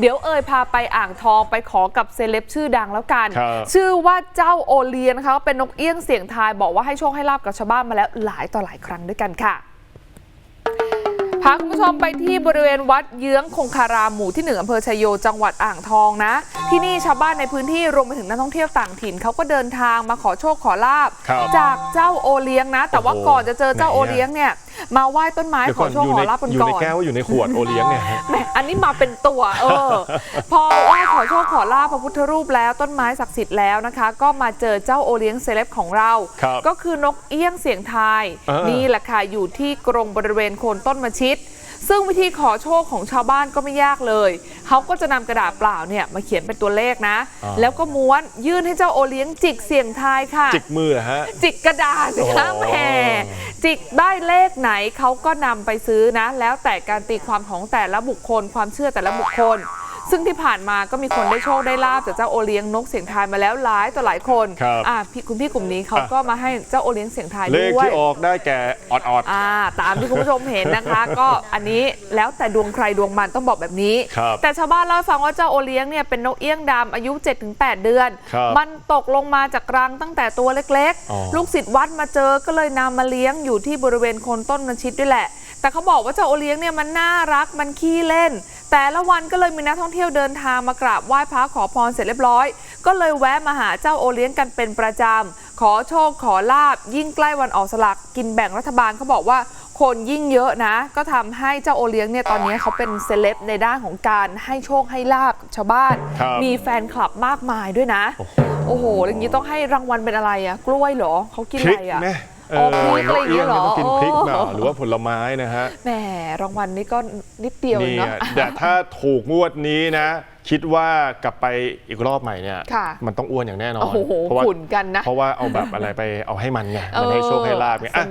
เดี๋ยวเอ่ยพาไปอ่างทองไปขอกับเซเลบชื่อดังแล้วกัน ครับชื่อว่าเจ้าโอเลียนนะคะเป็นนกเอี้ยงเสียงทายบอกว่าให้โชคให้ลาบกับชาวบ้านมาแล้วหลายต่อหลายครั้งด้วยกันค่ะ พาคุณผู้ชมไปที่บริเวณวัดเยื้องคงคารามหมู่ที่หนึ่งอำเภอชยโยจังหวัดอ่างทองนะ ที่นี่ชาวบ้านในพื้นที่รวมไปถึงนักท่องเที่ยวต่างถิ่นเขาก็เดินทางมาขอโชคขอลาบ ครับจากเจ้าโอเลี้ยงนะ แต่ว่าโอ้โหก่อนจะเจอเจ้าไหนโออะเลี้ยงเนี่ย มาไหว้ต้นไม้เดี๋ยวขก่ออนโชคอยู่ขในอลาบกันอยู่ก่ในอนแก้วว่าอยู่ในขวดโอเลี้ยงเนี่ยฮะแหมอันนี้มาเป็นตัว เออ พอไหว้ขอโชคขอลาบพระพุทธรูปแล้วต้นไม้ศักดิ์สิทธิ์แล้วนะคะ ก็มาเจอเจ้าโอเลี้ยงเซเลบของเราครับก็คือนกเอี้ยงเสียงทายเออนี่แหละค่ะอยู่ที่กรงบริเวณโคนต้นมะชิดซึ่งวิธีขอโชคของชาวบ้านก็ไม่ยากเลย เขาก็จะนำกระดาษเปล่าเนี่ยมาเขียนเป็นตัวเลขนะอ่าแล้วก็ม้วนยื่นให้เจ้าโอเลี้ยงจิกเสียงทายค่ะ จิกมือฮะ จิกกระดาษสิคะโอ้แหม จิกได้เลขไหนเขาก็นำไปซื้อนะ แล้วแต่การตีความของแต่ละบุคคล ความเชื่อแต่ละบุคคล ซึ่งที่ผ่านมาก็มีคนได้โชคได้ลาบจากเจ้าโอเลี้ยงนกเสียงทายมาแล้วหลายต่อหลายคนครับอะพี่คุณพี่กลุ่มนี้เขาอะก็มาให้เจ้าโอเลี้ยงเสียงทายเลขด้วย ที่ออกได้แก่ออดออด อ่าตามที่คุณผู้ชมเห็นนะคะ ก็อันนี้แล้วแต่ดวงใครดวงมันต้องบอกแบบนี้ ครับแต่ชาวบ้านเล่าให้ฟังว่าเจ้าโอเลี้ยงเนี่ยเป็นนกเอี้ยงดำอายุ 7-8 เดือน ครับมันตกลงมาจากรังตั้งแต่ตัวเล็กอ๋อ ๆ ลูกศิษย์วัดมาเจอก็เลยนำมาเลี้ยงอยู่ที่บริเวณโคนต้นมันชิดด้วยแหละ แต่เขาบอกว่าเจ้าโอเลี้ยงเนี่ยมันน่ารักมันขี้เล่น แต่ละวันก็เลยมีนักท่องเที่ยวเดินทางมากราบไหว้พระขอพรเสร็จเรียบร้อย ก็เลยแวะมาหาเจ้าโอเลี้ยงกันเป็นประจำ ขอโชคขอลาบ ยิ่งใกล้วันออกสลากกินแบ่งรัฐบาลเขาบอกว่าคนยิ่งเยอะนะ ก็ทำให้เจ้าโอเลี้ยงเนี่ยตอนนี้เขาเป็นเซเลบในด้านของการให้โชคให้ลาบกับชาวบ้านครับมีแฟนคลับมากมายด้วยนะ โอ้โหอย่างนี้ต้องให้รางวัลเป็นอะไรอะกล้วยเหรอเขากินพอะริกไรอะไหม เออ๋ออพริกอะไรอย่างเงี้ยเหรอต้องกินพริกเปล่าโอ้หรือว่าผลไม้นะฮะ แหมรางวัลนี้ก็นิดเดียวเองนี่เนาะอะแต่ถ้าถูกงวดนี้นะ คิดว่ากลับไปอีกรอบใหม่เนี่ย ค่ะมันต้องอ้วนอย่างแน่นอนโอ้โหเพราะว่าขุนกันนะเพราะว่าเอาแบบอะไรไปเอาให้มันไงเออมันให้โชคให้ลาบไงอะ